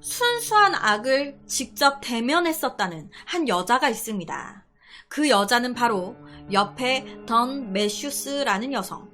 순수한 악을 직접 대면했었다는 한 여자가 있습니다. 그 여자는 바로 옆에 던 매슈스라는 여성.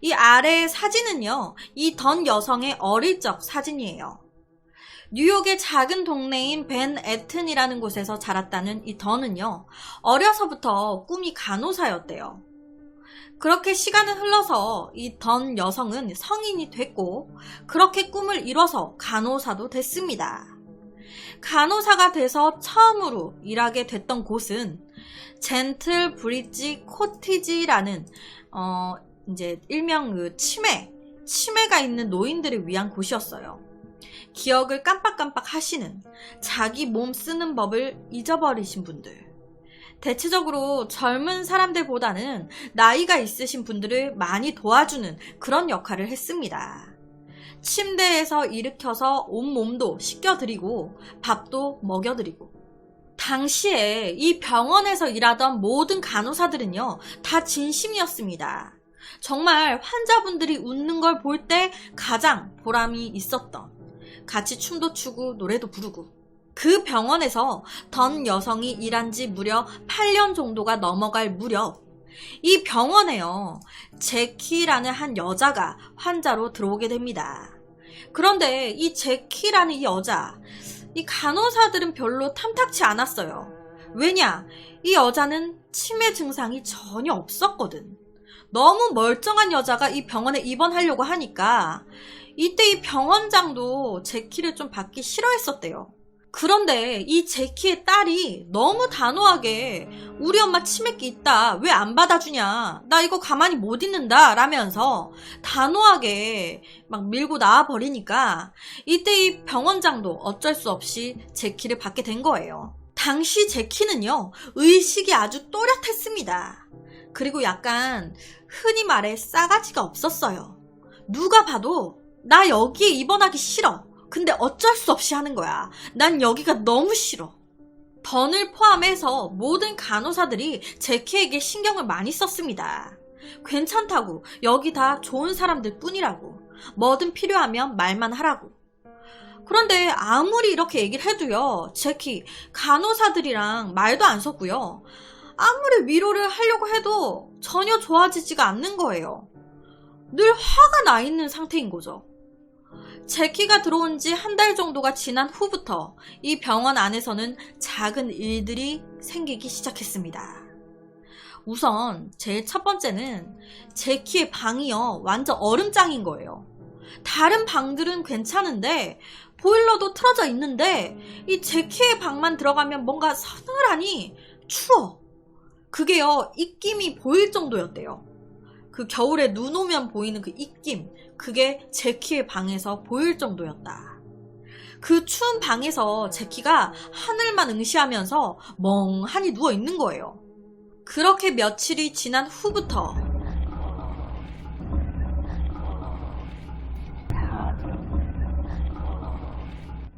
이 아래의 사진은요, 이 던 여성의 어릴 적 사진이에요. 뉴욕의 작은 동네인 벤 애튼이라는 곳에서 자랐다는 이 던은요, 어려서부터 꿈이 간호사였대요. 그렇게 시간은 흘러서 이 던 여성은 성인이 됐고, 그렇게 꿈을 이뤄서 간호사도 됐습니다. 간호사가 돼서 처음으로 일하게 됐던 곳은 젠틀 브릿지 코티지라는 어 이제 일명 그 치매 치매가 있는 노인들을 위한 곳이었어요. 기억을 깜빡깜빡 하시는 자기 몸 쓰는 법을 잊어버리신 분들. 대체적으로 젊은 사람들보다는 나이가 있으신 분들을 많이 도와주는 그런 역할을 했습니다. 침대에서 일으켜서 온몸도 씻겨드리고 밥도 먹여드리고 당시에 이 병원에서 일하던 모든 간호사들은요 다 진심이었습니다. 정말 환자분들이 웃는 걸 볼 때 가장 보람이 있었던 같이 춤도 추고 노래도 부르고 그 병원에서 던 여성이 일한 지 무려 8년 정도가 넘어갈 무렵 이 병원에요 제키라는 한 여자가 환자로 들어오게 됩니다. 그런데 이 제키라는 이 여자 이 간호사들은 별로 탐탁치 않았어요. 왜냐? 이 여자는 치매 증상이 전혀 없었거든. 너무 멀쩡한 여자가 이 병원에 입원하려고 하니까 이때 이 병원장도 제키를 좀 받기 싫어했었대요. 그런데 이 제키의 딸이 너무 단호하게 우리 엄마 치매기 있다. 왜 안 받아주냐. 나 이거 가만히 못 있는다. 라면서 단호하게 막 밀고 나와 버리니까 이때 이 병원장도 어쩔 수 없이 제키를 받게 된 거예요. 당시 제키는요, 의식이 아주 또렷했습니다. 그리고 약간 흔히 말해 싸가지가 없었어요. 누가 봐도 나 여기에 입원하기 싫어. 근데 어쩔 수 없이 하는 거야. 난 여기가 너무 싫어. 던을 포함해서 모든 간호사들이 제키에게 신경을 많이 썼습니다. 괜찮다고, 여기 다 좋은 사람들 뿐이라고, 뭐든 필요하면 말만 하라고. 그런데 아무리 이렇게 얘기를 해도요, 제키, 간호사들이랑 말도 안 섰고요. 아무리 위로를 하려고 해도 전혀 좋아지지가 않는 거예요. 늘 화가 나 있는 상태인 거죠. 제키가 들어온 지 한 달 정도가 지난 후부터 이 병원 안에서는 작은 일들이 생기기 시작했습니다. 우선 제일 첫 번째는 제키의 방이요 완전 얼음장인 거예요. 다른 방들은 괜찮은데 보일러도 틀어져 있는데 이 제키의 방만 들어가면 뭔가 서늘하니 추워. 그게요 입김이 보일 정도였대요. 그 겨울에 눈 오면 보이는 그 입김, 그게 제키의 방에서 보일 정도였다. 그 추운 방에서 제키가 하늘만 응시하면서 멍하니 누워 있는 거예요. 그렇게 며칠이 지난 후부터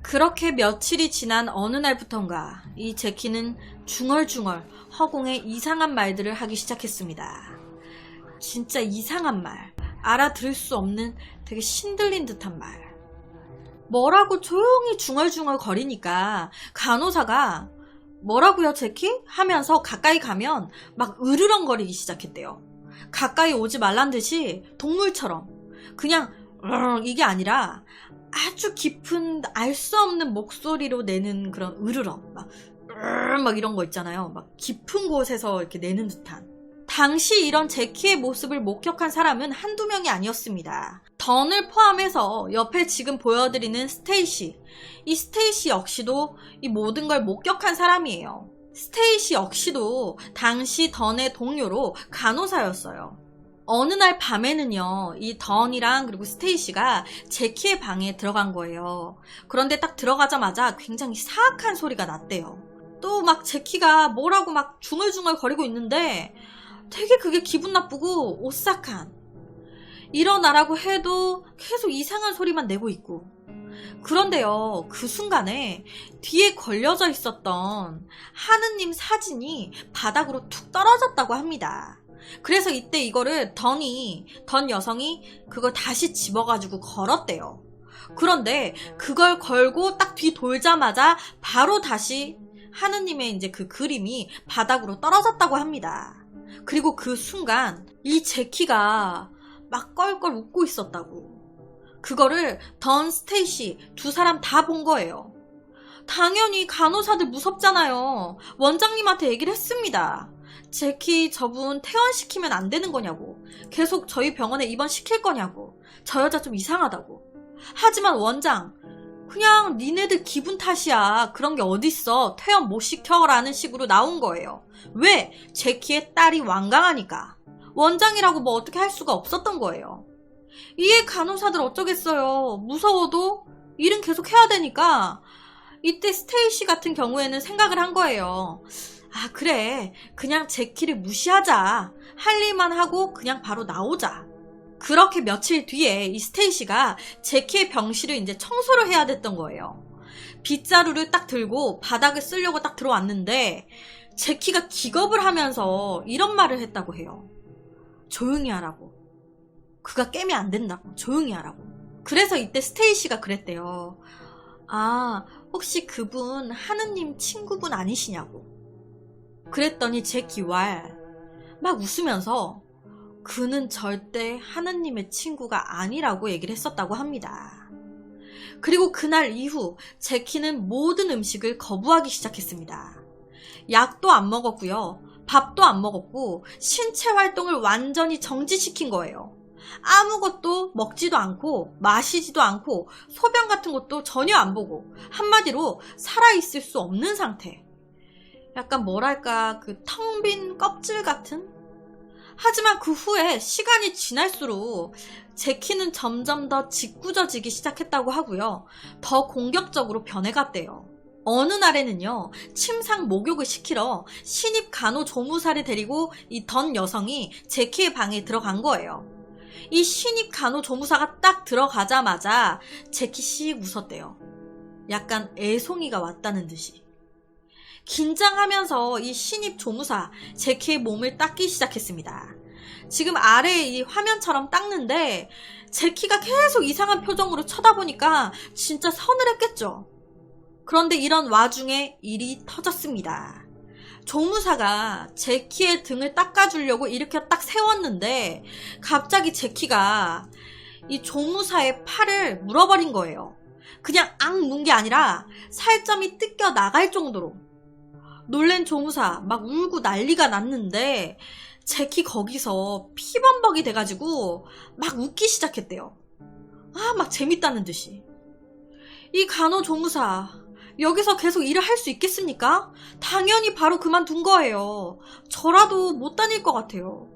그렇게 며칠이 지난 어느 날부턴가 이 제키는 중얼중얼 허공에 이상한 말들을 하기 시작했습니다. 진짜 이상한 말, 알아들을 수 없는 되게 신들린 듯한 말. 뭐라고 조용히 중얼중얼 거리니까 간호사가 뭐라고요, 제키? 하면서 가까이 가면 막 으르렁거리기 시작했대요. 가까이 오지 말란 듯이 동물처럼 그냥 이게 아니라 아주 깊은 알 수 없는 목소리로 내는 그런 으르렁 막, 막 이런 거 있잖아요. 막 깊은 곳에서 이렇게 내는 듯한 당시 이런 제키의 모습을 목격한 사람은 한두 명이 아니었습니다. 던을 포함해서 옆에 지금 보여드리는 스테이시. 이 스테이시 역시도 이 모든 걸 목격한 사람이에요. 스테이시 역시도 당시 던의 동료로 간호사였어요. 어느 날 밤에는요, 이 던이랑 그리고 스테이시가 제키의 방에 들어간 거예요. 그런데 딱 들어가자마자 굉장히 사악한 소리가 났대요. 또 막 제키가 뭐라고 막 중얼중얼 거리고 있는데 되게 그게 기분 나쁘고 오싹한. 일어나라고 해도 계속 이상한 소리만 내고 있고. 그런데요 그 순간에 뒤에 걸려져 있었던 하느님 사진이 바닥으로 툭 떨어졌다고 합니다. 그래서 이때 이거를 던이 던 여성이 그걸 다시 집어가지고 걸었대요. 그런데 그걸 걸고 딱 뒤 돌자마자 바로 다시 하느님의 이제 그 그림이 바닥으로 떨어졌다고 합니다. 그리고 그 순간 이 제키가 막 껄껄 웃고 있었다고. 그거를 던 스테이시 두 사람 다 본 거예요. 당연히 간호사들 무섭잖아요. 원장님한테 얘기를 했습니다. 제키 저분 퇴원시키면 안 되는 거냐고. 계속 저희 병원에 입원시킬 거냐고. 저 여자 좀 이상하다고. 하지만 원장, 그냥 니네들 기분 탓이야. 그런 게 어딨어. 퇴원 못 시켜 라는 식으로 나온 거예요. 왜? 제키의 딸이 완강하니까. 원장이라고 뭐 어떻게 할 수가 없었던 거예요. 이에 간호사들 어쩌겠어요. 무서워도 일은 계속 해야 되니까 이때 스테이시 같은 경우에는 생각을 한 거예요. 아, 그래. 그냥 제키를 무시하자. 할 일만 하고 그냥 바로 나오자. 그렇게 며칠 뒤에 이 스테이시가 제키의 병실을 이제 청소를 해야 됐던 거예요. 빗자루를 딱 들고 바닥을 쓸려고 딱 들어왔는데 제키가 기겁을 하면서 이런 말을 했다고 해요. 조용히 하라고. 그가 깨면 안 된다고. 조용히 하라고. 그래서 이때 스테이시가 그랬대요. 아, 혹시 그분 하느님 친구분 아니시냐고. 그랬더니 제키 왈, 막 웃으면서 그는 절대 하느님의 친구가 아니라고 얘기를 했었다고 합니다. 그리고 그날 이후 제키는 모든 음식을 거부하기 시작했습니다. 약도 안 먹었고요. 밥도 안 먹었고 신체 활동을 완전히 정지시킨 거예요. 아무것도 먹지도 않고 마시지도 않고 소변 같은 것도 전혀 안 보고 한마디로 살아있을 수 없는 상태. 약간 뭐랄까 그 텅 빈 껍질 같은? 하지만 그 후에 시간이 지날수록 제키는 점점 더 짓궂어지기 시작했다고 하고요. 더 공격적으로 변해갔대요. 어느 날에는요, 침상 목욕을 시키러 신입 간호 조무사를 데리고 이 던 여성이 제키의 방에 들어간 거예요. 이 신입 간호 조무사가 딱 들어가자마자 제키 씩 웃었대요. 약간 애송이가 왔다는 듯이. 긴장하면서 이 신입 조무사 제키의 몸을 닦기 시작했습니다. 지금 아래에 이 화면처럼 닦는데 제키가 계속 이상한 표정으로 쳐다보니까 진짜 서늘했겠죠. 그런데 이런 와중에 일이 터졌습니다. 조무사가 제키의 등을 닦아주려고 이렇게 딱 세웠는데 갑자기 제키가 이 조무사의 팔을 물어버린 거예요. 그냥 앙 문 게 아니라 살점이 뜯겨 나갈 정도로. 놀랜 조무사 막 울고 난리가 났는데 제키 거기서 피범벅이 돼가지고 막 웃기 시작했대요. 아, 막 재밌다는 듯이. 이 간호조무사 여기서 계속 일을 할 수 있겠습니까? 당연히 바로 그만둔 거예요. 저라도 못 다닐 것 같아요.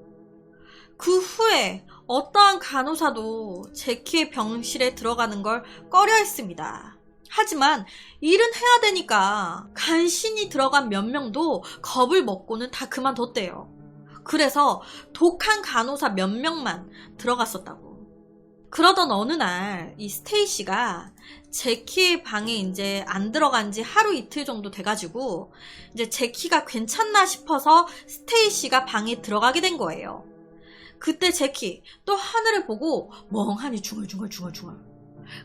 그 후에 어떠한 간호사도 제키의 병실에 들어가는 걸 꺼려 했습니다. 하지만 일은 해야 되니까 간신히 들어간 몇 명도 겁을 먹고는 다 그만뒀대요. 그래서 독한 간호사 몇 명만 들어갔었다고. 그러던 어느 날 이 스테이시가 제키의 방에 이제 안 들어간 지 하루 이틀 정도 돼가지고 이제 제키가 괜찮나 싶어서 스테이시가 방에 들어가게 된 거예요. 그때 제키 또 하늘을 보고 멍하니 중얼중얼 중얼중얼.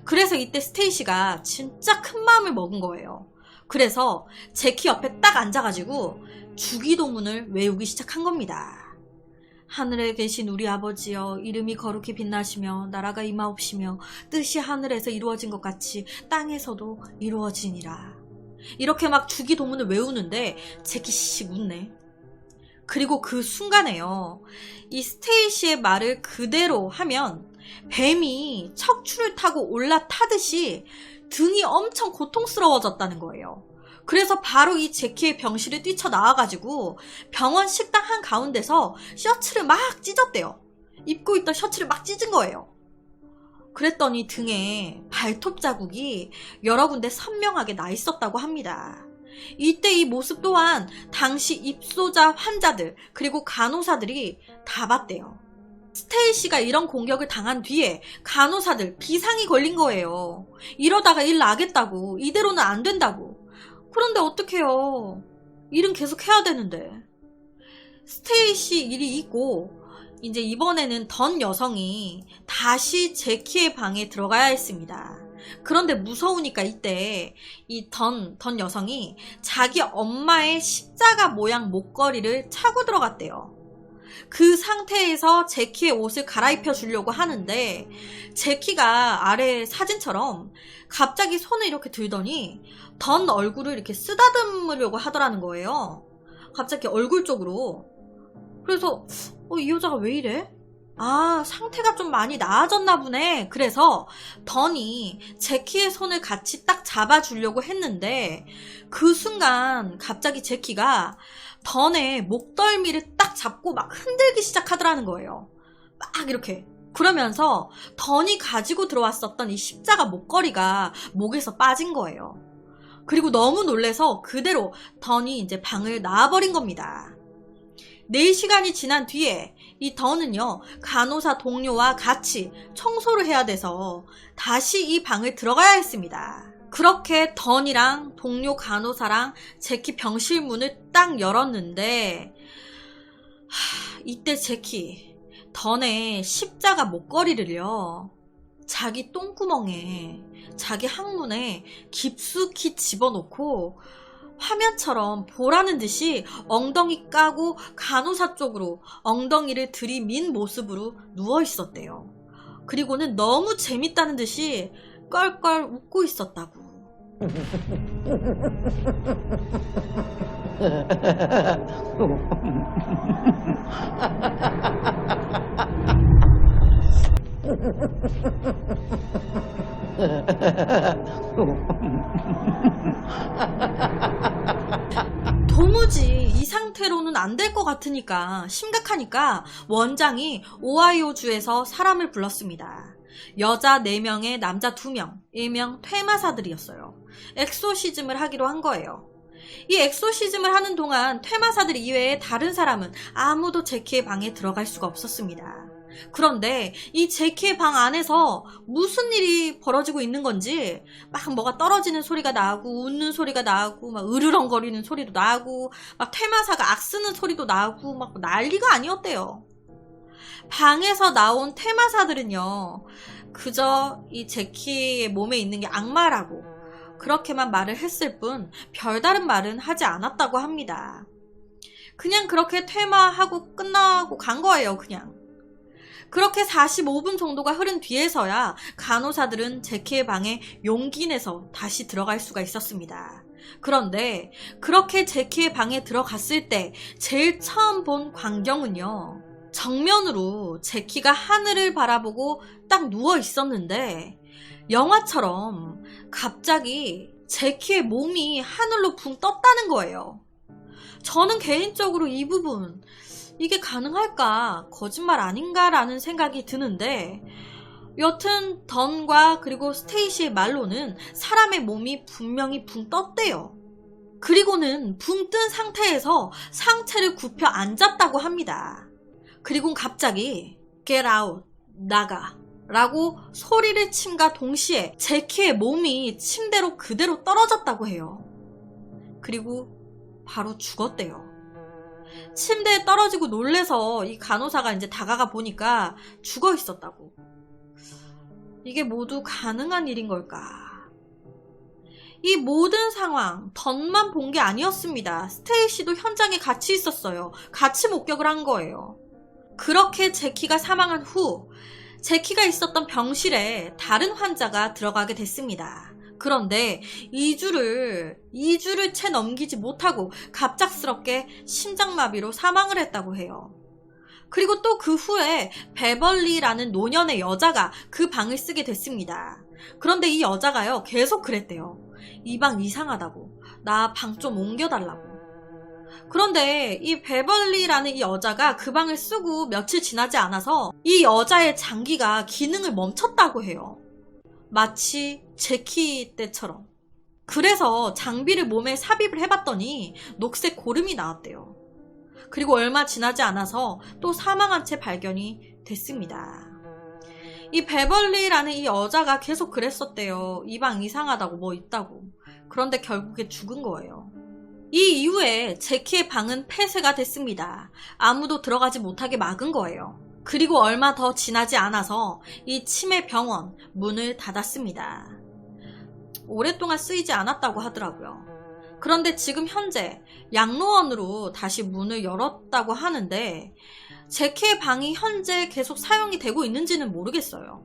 그래서 이때 스테이시가 진짜 큰 마음을 먹은 거예요. 그래서 제키 옆에 딱 앉아가지고 주기도문을 외우기 시작한 겁니다. 하늘에 계신 우리 아버지여 이름이 거룩히 빛나시며 나라가 임하옵시며 뜻이 하늘에서 이루어진 것 같이 땅에서도 이루어지니라. 이렇게 막 주기도문을 외우는데 제키 씩 웃네. 그리고 그 순간에요. 이 스테이시의 말을 그대로 하면 뱀이 척추를 타고 올라타듯이 등이 엄청 고통스러워졌다는 거예요. 그래서 바로 이 제키의 병실을 뛰쳐나와가지고 병원 식당 한 가운데서 셔츠를 막 찢었대요. 입고 있던 셔츠를 막 찢은 거예요. 그랬더니 등에 발톱 자국이 여러 군데 선명하게 나 있었다고 합니다. 이때 이 모습 또한 당시 입소자 환자들 그리고 간호사들이 다 봤대요. 스테이시가 이런 공격을 당한 뒤에 간호사들 비상이 걸린 거예요. 이러다가 일 나겠다고 이대로는 안 된다고. 그런데 어떡해요. 일은 계속 해야 되는데. 스테이시 일이 있고, 이제 이번에는 던 여성이 다시 제키의 방에 들어가야 했습니다. 그런데 무서우니까 이때 이 던, 던 여성이 자기 엄마의 십자가 모양 목걸이를 차고 들어갔대요. 그 상태에서 제키의 옷을 갈아입혀 주려고 하는데 제키가 아래 사진처럼 갑자기 손을 이렇게 들더니 던 얼굴을 이렇게 쓰다듬으려고 하더라는 거예요. 갑자기 얼굴 쪽으로. 그래서 어, 이 여자가 왜 이래? 아, 상태가 좀 많이 나아졌나 보네. 그래서 던이 제키의 손을 같이 딱 잡아주려고 했는데 그 순간 갑자기 제키가 던의 목덜미를 딱 잡고 막 흔들기 시작하더라는 거예요. 막 이렇게. 그러면서 던이 가지고 들어왔었던 이 십자가 목걸이가 목에서 빠진 거예요. 그리고 너무 놀래서 그대로 던이 이제 방을 나와버린 겁니다. 4시간이 지난 뒤에 이 던은요, 간호사 동료와 같이 청소를 해야 돼서 다시 이 방을 들어가야 했습니다. 그렇게 던이랑 동료 간호사랑 제키 병실 문을 딱 열었는데, 하, 이때 제키, 던의 십자가 목걸이를요, 자기 똥구멍에, 자기 항문에 깊숙이 집어넣고, 화면처럼 보라는 듯이 엉덩이 까고 간호사 쪽으로 엉덩이를 들이민 모습으로 누워 있었대요. 그리고는 너무 재밌다는 듯이 껄껄 웃고 있었다고. 도무지 이 상태로는 안 될 것 같으니까 심각하니까 원장이 오하이오주에서 사람을 불렀습니다. 여자 4명에 남자 2명, 일명 퇴마사들이었어요. 엑소시즘을 하기로 한 거예요. 이 엑소시즘을 하는 동안 퇴마사들 이외에 다른 사람은 아무도 제키의 방에 들어갈 수가 없었습니다. 그런데 이 제키의 방 안에서 무슨 일이 벌어지고 있는 건지 막 뭐가 떨어지는 소리가 나고 웃는 소리가 나고 막 으르렁거리는 소리도 나고 막 퇴마사가 악쓰는 소리도 나고 막 난리가 아니었대요. 방에서 나온 퇴마사들은요 그저 이 제키의 몸에 있는 게 악마라고 그렇게만 말을 했을 뿐 별다른 말은 하지 않았다고 합니다. 그냥 그렇게 퇴마하고 끝나고 간 거예요, 그냥. 그렇게 45분 정도가 흐른 뒤에서야 간호사들은 제키의 방에 용기 내서 다시 들어갈 수가 있었습니다. 그런데 그렇게 제키의 방에 들어갔을 때 제일 처음 본 광경은요. 정면으로 제키가 하늘을 바라보고 딱 누워 있었는데 영화처럼 갑자기 제키의 몸이 하늘로 붕 떴다는 거예요. 저는 개인적으로 이 부분 이게 가능할까? 거짓말 아닌가라는 생각이 드는데, 여튼 던과 그리고 스테이시의 말로는 사람의 몸이 분명히 붕 떴대요. 그리고는 붕 뜬 상태에서 상체를 굽혀 앉았다고 합니다. 그리고 갑자기 get out, 나가 라고 소리를 침과 동시에 제키의 몸이 침대로 그대로 떨어졌다고 해요. 그리고 바로 죽었대요. 침대에 떨어지고 놀래서 이 간호사가 이제 다가가 보니까 죽어 있었다고. 이게 모두 가능한 일인 걸까? 이 모든 상황, 던만 본 게 아니었습니다. 스테이시도 현장에 같이 있었어요. 같이 목격을 한 거예요. 그렇게 제키가 사망한 후, 제키가 있었던 병실에 다른 환자가 들어가게 됐습니다. 그런데 2주를 2주를 채 넘기지 못하고 갑작스럽게 심장마비로 사망을 했다고 해요. 그리고 또 그 후에 베벌리라는 노년의 여자가 그 방을 쓰게 됐습니다. 그런데 이 여자가요, 계속 그랬대요. 이 방 이상하다고. 나 방 좀 옮겨달라고. 그런데 이 베벌리라는 이 여자가 그 방을 쓰고 며칠 지나지 않아서 이 여자의 장기가 기능을 멈췄다고 해요. 마치 제키 때처럼. 그래서 장비를 몸에 삽입을 해봤더니 녹색 고름이 나왔대요. 그리고 얼마 지나지 않아서 또 사망한 채 발견이 됐습니다. 이 베벌리라는 이 여자가 계속 그랬었대요. 이 방 이상하다고 뭐 있다고. 그런데 결국에 죽은 거예요. 이 이후에 제키의 방은 폐쇄가 됐습니다. 아무도 들어가지 못하게 막은 거예요. 그리고 얼마 더 지나지 않아서 이 치매 병원 문을 닫았습니다. 오랫동안 쓰이지 않았다고 하더라고요. 그런데 지금 현재 양로원으로 다시 문을 열었다고 하는데 제키의 방이 현재 계속 사용이 되고 있는지는 모르겠어요.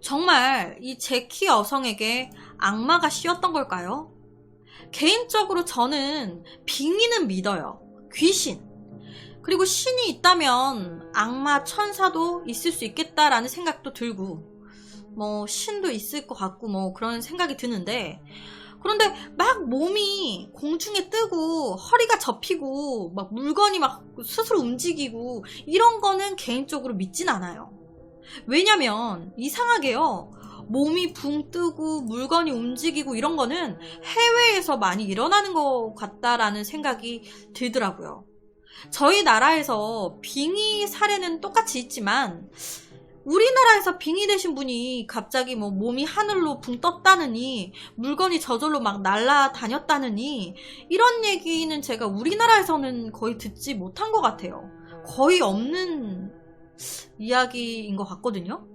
정말 이 제키 여성에게 악마가 씌었던 걸까요? 개인적으로 저는 빙의는 믿어요. 귀신. 그리고 신이 있다면 악마, 천사도 있을 수 있겠다라는 생각도 들고, 뭐, 신도 있을 것 같고, 뭐, 그런 생각이 드는데, 그런데 막 몸이 공중에 뜨고, 허리가 접히고, 막 물건이 막 스스로 움직이고, 이런 거는 개인적으로 믿진 않아요. 왜냐면, 이상하게요. 몸이 붕 뜨고 물건이 움직이고 이런 거는 해외에서 많이 일어나는 것 같다라는 생각이 들더라고요. 저희 나라에서 빙의 사례는 똑같이 있지만 우리나라에서 빙의 되신 분이 갑자기 뭐 몸이 하늘로 붕 떴다느니 물건이 저절로 막 날아다녔다느니 이런 얘기는 제가 우리나라에서는 거의 듣지 못한 것 같아요. 거의 없는 이야기인 것 같거든요.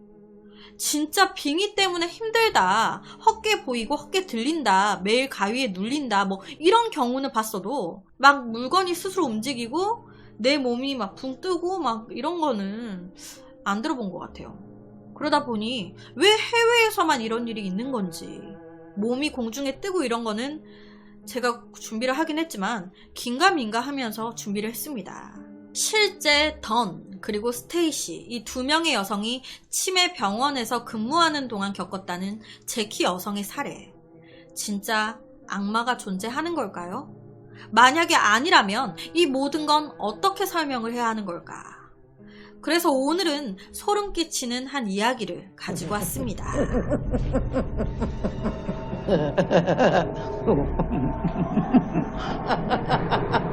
진짜 빙의 때문에 힘들다, 헛게 보이고 헛게 들린다, 매일 가위에 눌린다, 뭐 이런 경우는 봤어도 막 물건이 스스로 움직이고 내 몸이 막 붕 뜨고 막 이런 거는 안 들어본 것 같아요. 그러다 보니 왜 해외에서만 이런 일이 있는 건지 몸이 공중에 뜨고 이런 거는 제가 준비를 하긴 했지만 긴가민가 하면서 준비를 했습니다. 실제 던 그리고 스테이시 이 두 명의 여성이 치매 병원에서 근무하는 동안 겪었다는 제키 여성의 사례. 진짜 악마가 존재하는 걸까요? 만약에 아니라면 이 모든 건 어떻게 설명을 해야 하는 걸까? 그래서 오늘은 소름 끼치는 한 이야기를 가지고 왔습니다.